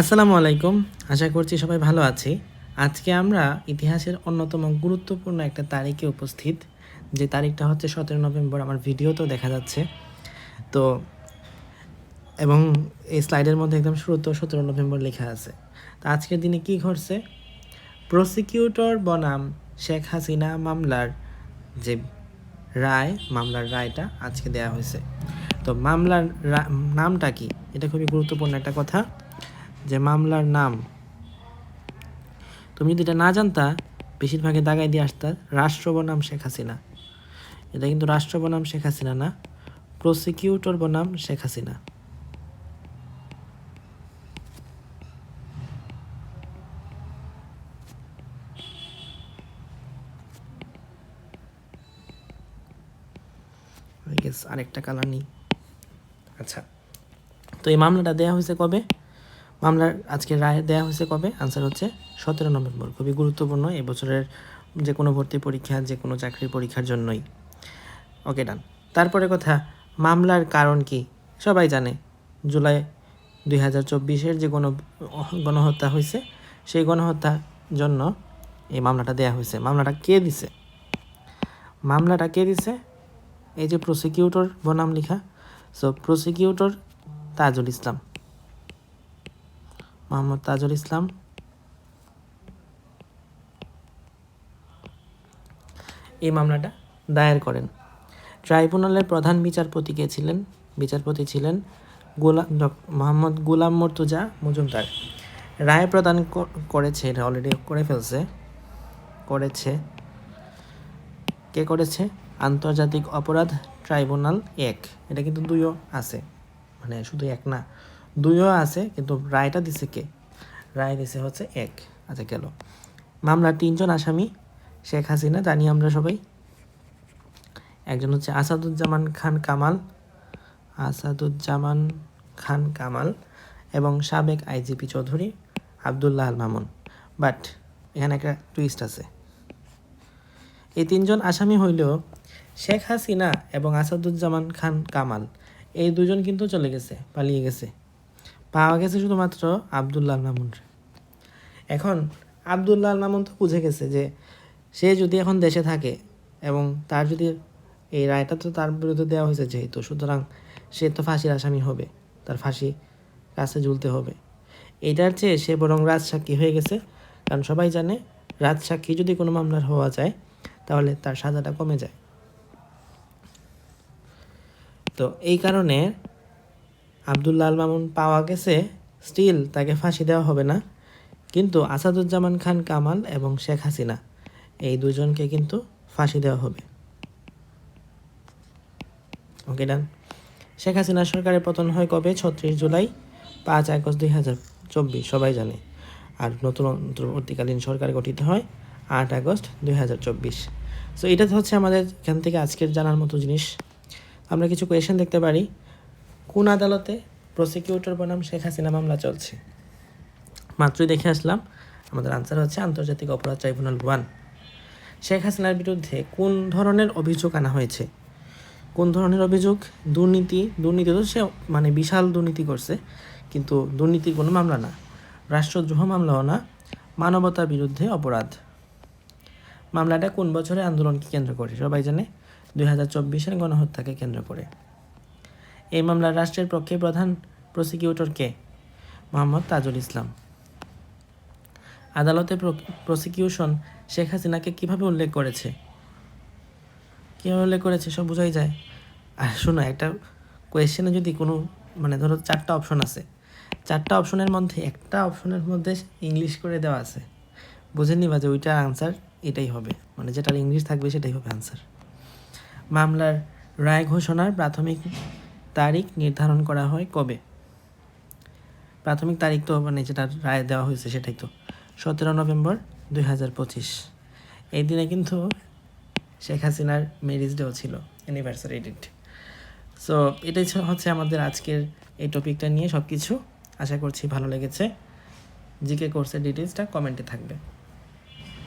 আসসালামু আলাইকুম। আশা করছি সবাই ভালো আছি। আজকে আমরা ইতিহাসের অন্যতম গুরুত্বপূর্ণ একটা তারিখে উপস্থিত। যে তারিখটা হচ্ছে সতেরো নভেম্বর, আমার ভিডিওতেও দেখা যাচ্ছে। তো, এবং এই স্লাইডের মধ্যে একদম শুরুতেও সতেরো নভেম্বর লেখা আছে। তো আজকের দিনে কি ঘটছে? প্রসিকিউটর বনাম শেখ হাসিনা মামলার যে রায়, মামলার রায়টা আজকে দেয়া হয়েছে। তো মামলার নামটা কি? এটা খুবই গুরুত্বপূর্ণ একটা কথা। যে মামলার নাম। তুমি যদি এটা না জানতা বেশিরভাগে দাগাই দিয়ে আসতা রাষ্ট্র বনাম শেখ হাসিনা। এটা কিন্তু রাষ্ট্র বনাম শেখ হাসিনা না প্রসিকিউটর বনাম শেখ হাসিনা। আরেকটা কালার নেই। আচ্ছা তো এই মামলাটা দেয়া হয়েছে কবে? মামলার আজকে রায় দেওয়া হয়েছে কবে? আনসার হচ্ছে সতেরো নভেম্বর। খুবই গুরুত্বপূর্ণ এই বছরের যে কোনো ভর্তি পরীক্ষা যে কোনো চাকরির পরীক্ষার জন্যই। ওকে ডান তারপরে কথা, মামলার কারণ কি? সবাই জানে, জুলাই দুই হাজার চব্বিশের যে গণ, গণহত্যা হয়েছে, সেই গণহত্যার জন্য এই মামলাটা দেয়া হয়েছে। মামলাটা কে দিছে? মামলাটা কে দিছে? এই যে প্রসিকিউটর বনাম লেখা। So prosecutor Tajul Islam. Mohammad Tajul Islam. এই মামলাটা দায়ের করেন। ট্রাইব্যুনালের প্রধান বিচারপতি কে ছিলেন? বিচারপতি ছিলেন গোলাম মোহাম্মদ গোলাম মর্তুজা মজুমদার। রায় প্রদান করেছে এটা অলরেডি করে ফেলছে। করেছে। কে করেছে? আন্তর্জাতিক অপরাধ ট্রাইব্যুনাল এক। এটা কিন্তু দুইও আছে। মানে শুধু এক না। দুইও আছে, কিন্তু রায়টা দিছে কে? রায় দিছে হচ্ছে এক। আচ্ছা গেল। মামলার তিনজন আসামি, শেখ হাসিনা, জানি আমরা সবাই। একজন হচ্ছে আসাদুজ্জামান খান কামাল, আসাদুজ্জামান খান কামাল এবং সাবেক আইজিপি চৌধুরী আবদুল্লাহ আল মামুন। বাট, এখানে একটা টুইস্ট আছে। এই তিনজন আসামি হইলেও শেখ হাসিনা এবং আসাদুজ্জামান খান কামাল, এই দুজন কিন্তু চলে গেছে, পালিয়ে গেছে। পাওয়া গেছে শুধুমাত্র আবদুল্লাহ আল মামুন এখন আবদুল্লাহ মামুন তো বুঝে গেছে যে সে যদি এখন দেশে থাকে এবং তার যদি এই রায়টা তো তার বিরুদ্ধে দেওয়া হয়েছে যেহেতু, সুতরাং সে তো ফাঁসির আসামি হবে, তার ফাঁসি কাছে ঝুলতে হবে। এটার চেয়ে সে বরং রাজসাক্ষী হয়ে গেছে, কারণ সবাই জানে রাজসাক্ষী যদি কোনো মামলার হওয়া যায়, তাহলে তার সাজাটা কমে যায়। তো এই কারণে আবদুল্লাহ আল মামুন পাওয়া গেছে স্টিল তাকে ফাঁসি দেওয়া হবে না। কিন্তু আসাদুজ্জামান খান কামাল এবং শেখ হাসিনা, এই দুজনকে কিন্তু ফাঁসি দেওয়া হবে। ওকে ডান শেখ হাসিনা সরকারের পতন হয় কবে? ছত্রিশ জুলাই, পাঁচ আগস্ট দুই হাজার চব্বিশ, সবাই জানে। আর নতুন অন্তর্বর্তীকালীন সরকার গঠিত হয় আট আগস্ট দুই হাজার চব্বিশ। সো এটা হচ্ছে আমাদের এখান থেকে আজকের জানার মতো জিনিস। আমরা কিছু কোয়েশন দেখতে পারি। কোন আদালতে প্রসিকিউটর বনাম শেখ হাসিনা মামলা চলছে? মাত্রই দেখে আসলাম, আমাদের আনসার হচ্ছে আন্তর্জাতিক অপরাধ ট্রাইব্যুনাল ওয়ান। শেখ হাসিনার বিরুদ্ধে কোন ধরনের অভিযোগ আনা হয়েছে? কোন ধরনের অভিযোগ? দুর্নীতি দুর্নীতি তো সে মানে বিশাল দুর্নীতি করছে, কিন্তু দুর্নীতির কোনো মামলা না। রাষ্ট্রদ্রোহ মামলাও না, মানবতার বিরুদ্ধে অপরাধ। মামলাটা কোন বছরে আন্দোলনকে কেন্দ্র করে? সবাই জানে, দুই হাজার চব্বিশের গণহত্যাকে কেন্দ্র করে। এই মামলার রাষ্ট্রের পক্ষে প্রধান প্রসিকিউটর কে? মোহাম্মদ তাজুল ইসলাম। আদালতে প্রসিকিউশন শেখ হাসিনাকে কীভাবে উল্লেখ করেছে? কীভাবে উল্লেখ করেছে সব বোঝাই যায়। আর শোনো, একটা কোয়েশ্চেনে যদি কোনো মানে ধরো চারটা অপশন আছে। চারটা অপশনের মধ্যে, একটা অপশনের মধ্যে ইংলিশ করে দেওয়া আছে। বুঝে নিবা যে ওইটার আনসার এটাই হবে। মানে যেটার ইংলিশ থাকবে সেটাই হবে আনসার মামলার রায় ঘোষণার প্রাথমিক তারিখ নির্ধারণ করা হয় কবে? প্রাথমিক তারিখ তো মানে যেটা রায় দেওয়া হয়েছে সেটাই তো। সতেরো নভেম্বর দুই হাজার পঁচিশ। এই দিনে কিন্তু শেখ হাসিনার ম্যারিজ ডেও ছিল অ্যানিভার্সারি ডেট সো এটাই হচ্ছে আমাদের আজকের এই টপিকটা নিয়ে সব কিছু আশা করছি ভালো লেগেছে। জিকে কোর্সের ডিটেলসটা কমেন্টে থাকবে।